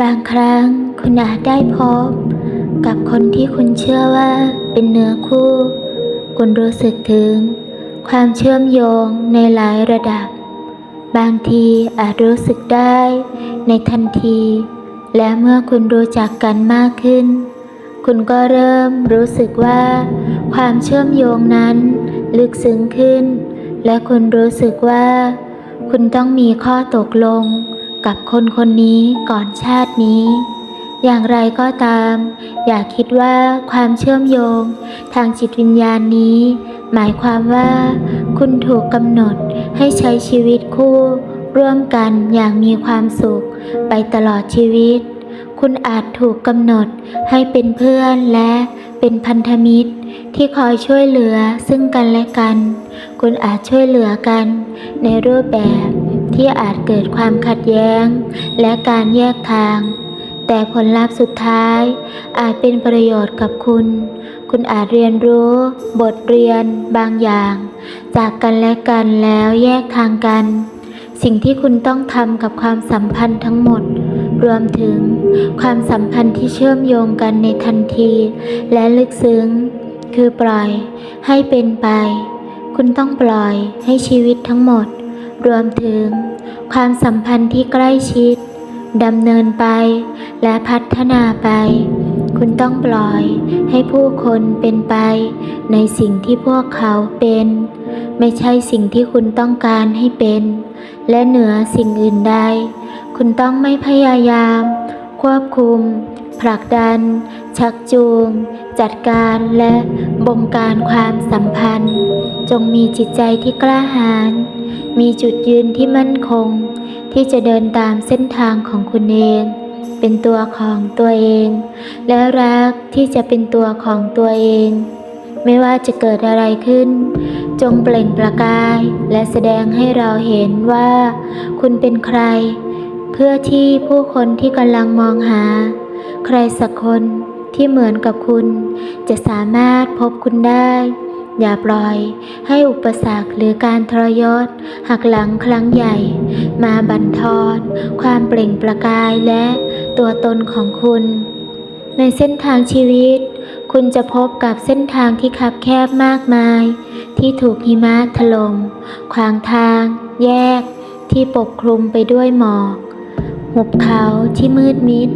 บางครั้งคุณอาจได้พบกับคนที่คุณเชื่อว่าเป็นเนื้อคู่ คุณรู้สึกถึง ความเชื่อมโยงในหลายระดับ บางทีอาจรู้สึกได้ในทันที และเมื่อคุณรู้จักกันมากขึ้น คุณก็เริ่มรู้สึกว่า ความเชื่อมโยงนั้น ลึกซึ้งขึ้น และคุณรู้สึกว่า คุณต้องมีข้อตกลง กับคนคนนี้ก่อนชาตินี้ อย่างไรก็ตาม อย่าคิดว่าความเชื่อมโยง ทางจิตวิญญาณนี้ หมายความว่า คุณถูกกำหนดให้ใช้ชีวิตคู่ ร่วมกันอย่างมีความสุข ไปตลอดชีวิต คุณอาจถูกกำหนดให้เป็นเพื่อนและเป็นพันธมิตรที่คอยช่วยเหลือซึ่งกันและกัน คุณอาจช่วยเหลือกันในรูปแบบ ที่อาจเกิดความขัดแย้ง และการแยกทาง แต่ผลลัพธ์สุดท้าย อาจเป็นประโยชน์กับคุณ คุณอาจเรียนรู้ บทเรียน บางอย่าง จากกันและกันแล้วแยกทางกัน สิ่งที่คุณต้องทำกับความสัมพันธ์ทั้งหมด รวมถึง ความสัมพันธ์ที่เชื่อมโยงกันในทันที และลึกซึ้ง คือปล่อย ให้เป็นไป คุณต้องปล่อยให้ชีวิตทั้งหมด รวมถึงความสัมพันธ์ที่ใกล้ชิดดำเนินไปและพัฒนาไป คุณต้องปล่อยให้ผู้คนเป็นไป ในสิ่งที่พวกเขาเป็น ไม่ใช่สิ่งที่คุณต้องการให้เป็น และเหนือสิ่งอื่นใด คุณต้องไม่พยายาม ควบคุม ผลักดัน ชักจูง จัดการและบงการความสัมพันธ์ จงมีจิตใจที่กล้าหาญมีจุดยืนที่มั่นคง ที่จะเดินตามเส้นทางของคุณเอง เป็นตัวของตัวเอง และรักที่จะเป็นตัวของตัวเอง ไม่ว่าจะเกิดอะไรขึ้น จงเปล่งประกาย และแสดงให้เราเห็นว่า คุณเป็นใคร เพื่อที่ผู้คนที่กำลังมองหา ใครสักคน ที่เหมือนกับคุณ จะสามารถพบคุณได้ อย่าปล่อยให้อุปสรรคหรือการทรยศหักหลังครั้งใหญ่ มาบั่นทอนความเปล่งประกายและตัวตนของคุณ ในเส้นทางชีวิต คุณจะพบกับเส้นทางที่คับแคบมากมาย ที่ถูกหิมะถล่มขวางทาง แยก ที่ปกคลุมไปด้วยหมอกหุบเขาที่มืดมิด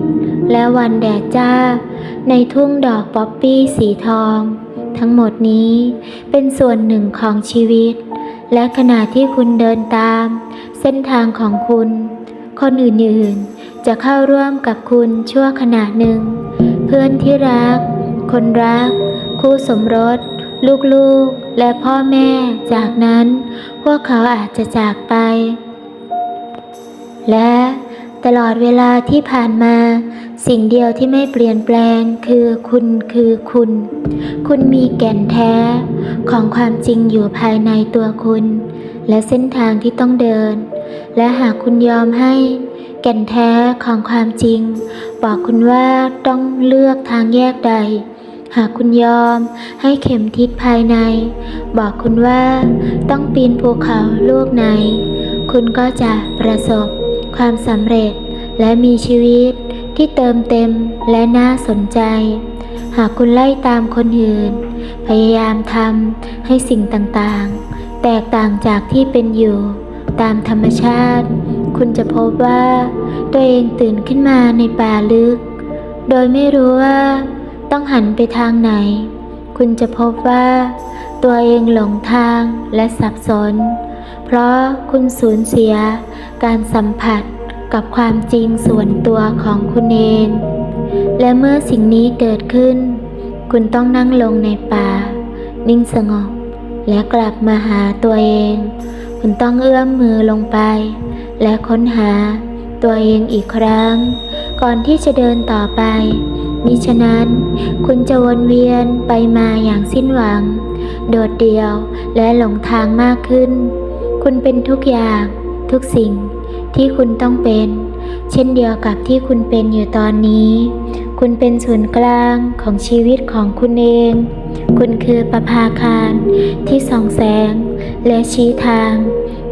และวันแดดจ้า ในทุ่งดอกป๊อปปี้สีทอง ทั้งหมดนี้เป็นส่วนหนึ่งของชีวิต และขณะที่คุณเดินตาม เส้นทางของคุณ คนอื่นๆ จะเข้าร่วมกับคุณชั่วขณะหนึ่ง เพื่อนที่รัก คนรัก คู่สมรส ลูกๆ และพ่อแม่ จากนั้น พวกเขาอาจจะจากไป และ ตลอดเวลาที่ผ่านมา สิ่งเดียวที่ไม่เปลี่ยนแปลงคือคุณคือคุณ คุณมีแก่นแท้ของความจริงอยู่ภายในตัวคุณ และเส้นทางที่ต้องเดิน และหากคุณยอมให้ แก่นแท้ของความจริง บอกคุณว่าต้องเลือกทางแยกใด หากคุณยอมให้เข็มทิศภายใน บอกคุณว่าต้องปีนภูเขาลูกไหน คุณก็จะประสบ ความสำเร็จ และมีชีวิตที่เติมเต็มและน่าสนใจ หากคุณไล่ตามคนอื่น พยายามทำให้สิ่งต่างๆ แตกต่างจากที่เป็นอยู่ ตามธรรมชาติ คุณจะพบว่า ตัวเองตื่นขึ้นมาในป่าลึก โดยไม่รู้ว่า ต้องหันไปทางไหน คุณจะพบว่า ตัวเองหลงทางและสับสน เพราะคุณสูญเสียการสัมผัสกับความจริงส่วนตัวของคุณเอง และเมื่อสิ่งนี้เกิดขึ้น คุณต้องนั่งลงในป่า นิ่งสงบ และกลับมาหาตัวเอง คุณต้องเอื้อมมือลงไป และค้นหาตัวเองอีกครั้ง ก่อนที่จะเดินต่อไปมิฉะนั้น คุณจะวนเวียนไปมาอย่างสิ้นหวัง โดดเดี่ยวและหลงทางมากขึ้น คุณเป็นทุกอย่าง ทุกสิ่งที่คุณต้องเป็น เช่นเดียวกับที่คุณเป็นอยู่ตอนนี้ คุณเป็นศูนย์กลางของชีวิตของคุณเอง คุณคือประภาคารที่ส่องแสง และชี้ทาง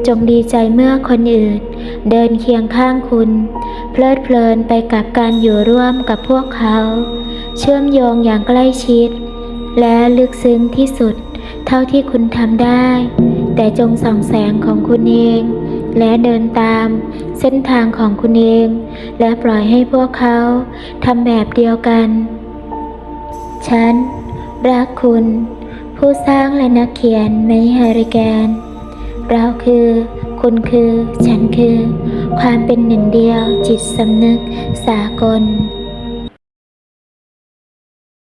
จงดีใจเมื่อคนอื่น เดินเคียงข้างคุณ เพลิดเพลินไปกับการอยู่ร่วมกับพวกเขา เชื่อมโยงอย่างใกล้ชิด และลึกซึ้งที่สุด เท่าที่คุณทำได้ แต่จงส่องแสงของคุณเอง และเดินตาม เส้นทางของคุณเอง และปล่อยให้พวกเขาทำแบบเดียวกัน ฉัน รักคุณ ผู้สร้างและนักเขียนไมฮาริแกน เราคือ คุณคือ ฉันคือ ความเป็นหนึ่งเดียวจิตสำนึกสากล